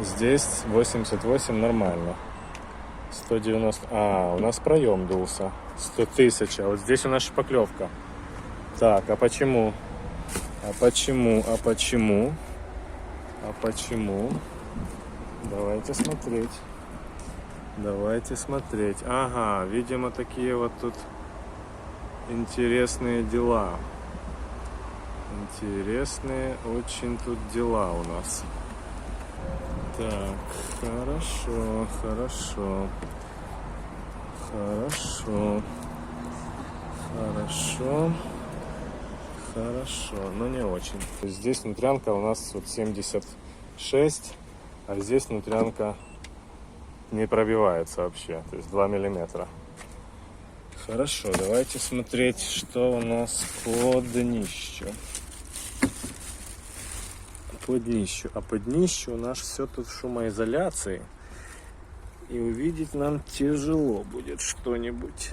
Здесь 88 нормально. 190. А, у нас проем дулся. 100 тысяч. А вот здесь у нас шпаклевка. Так, а почему? А почему? А почему? А почему? Давайте смотреть. Давайте смотреть. Ага, видимо, такие вот тут интересные дела. Интересные очень тут дела у нас. Так, хорошо, хорошо. Хорошо. Хорошо. Хорошо, но не очень. Здесь внутрянка у нас вот 76, а здесь внутрянка не пробивается вообще, то есть 2 миллиметра. Хорошо, давайте смотреть, что у нас по днищу. По днищу. А по днищу у нас все тут в шумоизоляции. И увидеть нам тяжело будет что-нибудь.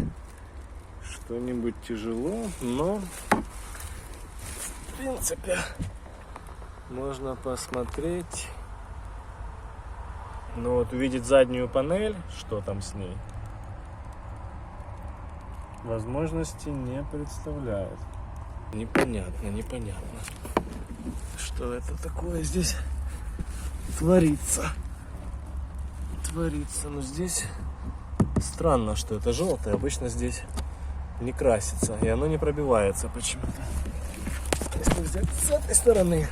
Что-нибудь тяжело, но в принципе можно посмотреть. Ну вот увидеть заднюю панель, что там с ней, возможности не представляет. Непонятно, непонятно. Что это такое здесь творится? Творится. Но здесь странно, что это желтое. Обычно здесь не красится. И оно не пробивается почему-то. Если взять с этой стороны,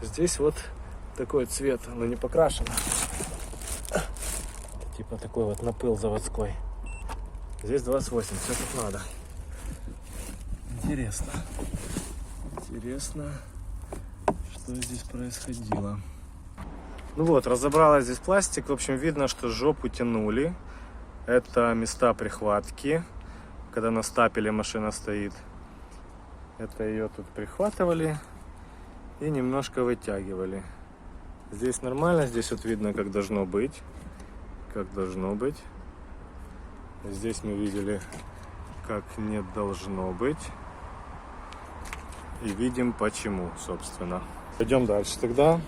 то здесь вот такой цвет, но не покрашено. Типа такой вот напыл заводской. Здесь 28, все как надо. Интересно. Интересно, что здесь происходило. Ну вот, разобрала здесь пластик. В общем, видно, что жопу тянули. Это места прихватки, когда на стапеле машина стоит. Это ее тут прихватывали и немножко вытягивали. Здесь нормально, здесь вот видно, как должно быть. Как должно быть. Здесь мы видели, как не должно быть. И видим почему, собственно. Пойдем дальше тогда.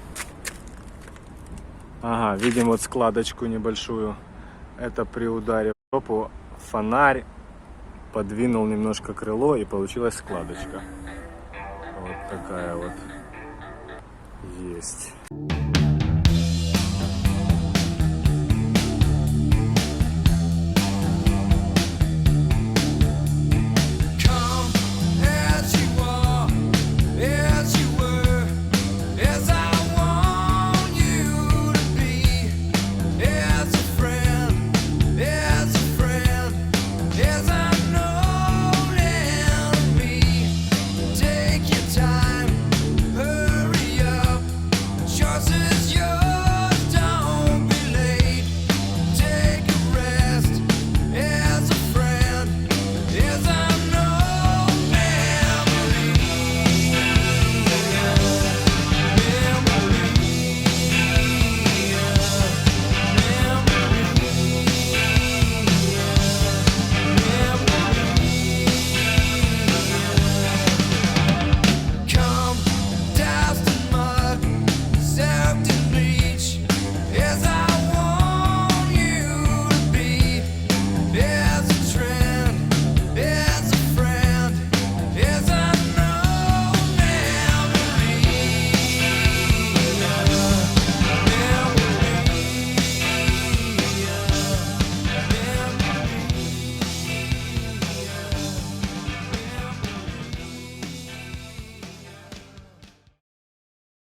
Ага, видим вот складочку небольшую. Это при ударе в жопу фонарь подвинул немножко крыло и получилась складочка. Вот такая вот есть.